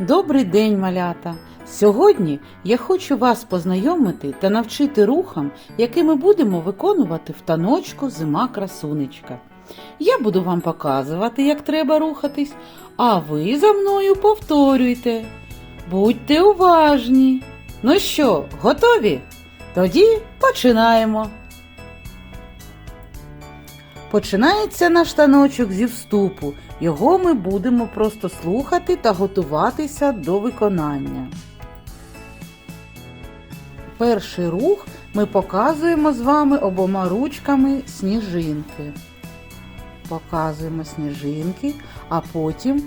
Добрий день, малята! Сьогодні я хочу вас познайомити та навчити рухам, які ми будемо виконувати в таночку Зима красунечка. Я буду вам показувати, як треба рухатись, а ви за мною повторюйте. Будьте уважні. Ну що, готові? Тоді починаємо. Починається наш таночок зі вступу. Його ми будемо просто слухати та готуватися до виконання. Перший рух ми показуємо з вами обома ручками сніжинки. Показуємо сніжинки, а потім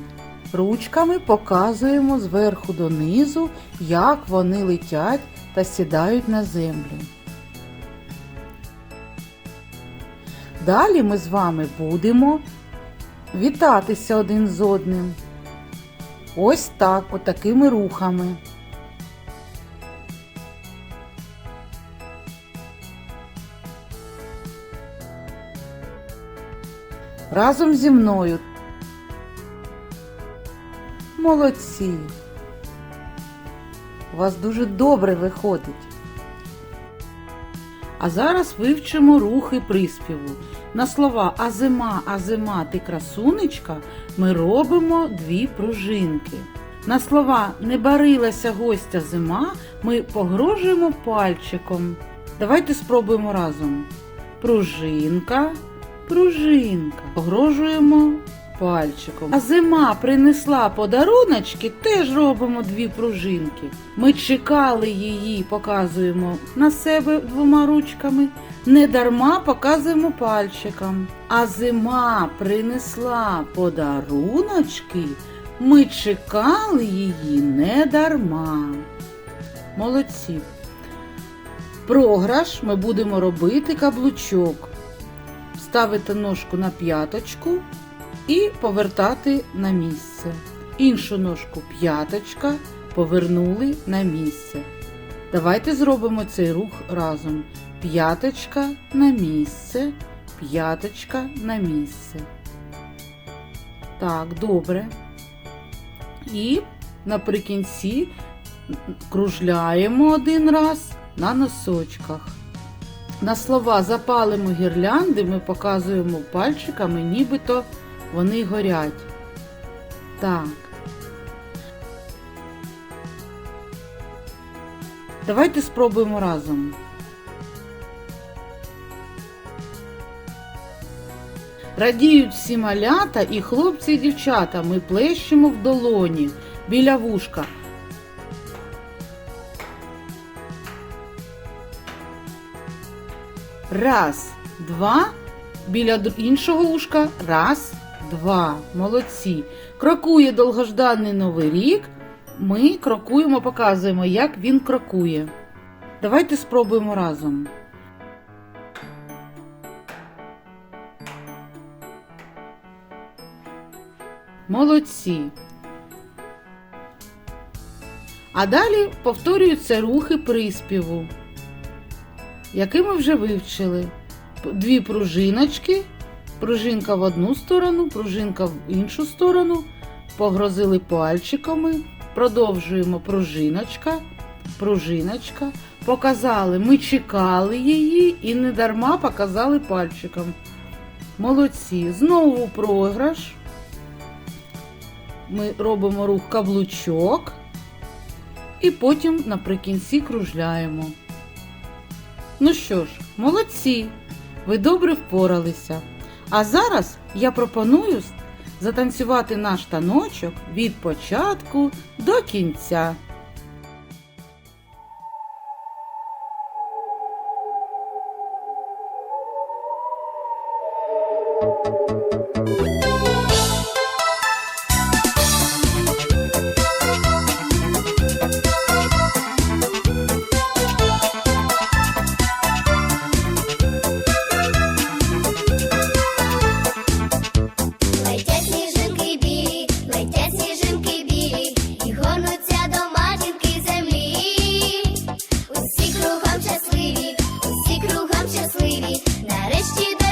ручками показуємо зверху донизу, як вони летять та сідають на землю. Далі ми з вами будемо вітатися один з одним. Ось так, отакими рухами. Разом зі мною. Молодці. У вас дуже добре виходить. А зараз вивчимо рухи приспіву. На слова А зима, а зима, ти красунечка ми робимо дві пружинки. На слова Не барилася гостя зима ми погрожуємо пальчиком. Давайте спробуємо разом. Пружинка, пружинка. Погрожуємо пальчиком. А зима принесла подаруночки, теж робимо дві пружинки. Ми чекали її, показуємо на себе двома ручками. Не дарма показуємо пальчиком. А зима принесла подаруночки. Ми чекали її не дарма. Молодці. Програш ми будемо робити каблучок. Ставити ножку на п'яточку і повертати на місце. Іншу ножку п'яточка повернули на місце. Давайте зробимо цей рух разом. П'яточка на місце, п'яточка на місце. Так, добре. І наприкінці кружляємо один раз на носочках. На слова запалимо гірлянди, ми показуємо пальчиками, нібито вони горять. Так. Давайте спробуємо разом. Радіють всі малята і хлопці і дівчата. Ми плещемо в долоні біля вушка. Раз, два. Біля іншого ушка. Раз, два. Молодці. Крокує довгожданий новий рік. Ми крокуємо, показуємо, як він крокує. Давайте спробуємо разом. Молодці. А далі повторюються рухи приспіву, які ми вже вивчили. Дві пружиночки, пружинка в одну сторону, пружинка в іншу сторону. Погрозили пальчиками, продовжуємо пружиночка, пружиночка. Показали, ми чекали її і не дарма показали пальчиком. Молодці. Знову програш. Ми робимо рух каблучок і потім наприкінці кружляємо. Ну що ж, молодці, ви добре впоралися. А зараз я пропоную затанцювати наш таночок від початку до кінця. нарешті.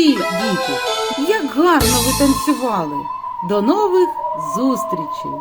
Молодці, діти! Як гарно ви танцювали! До нових зустрічей!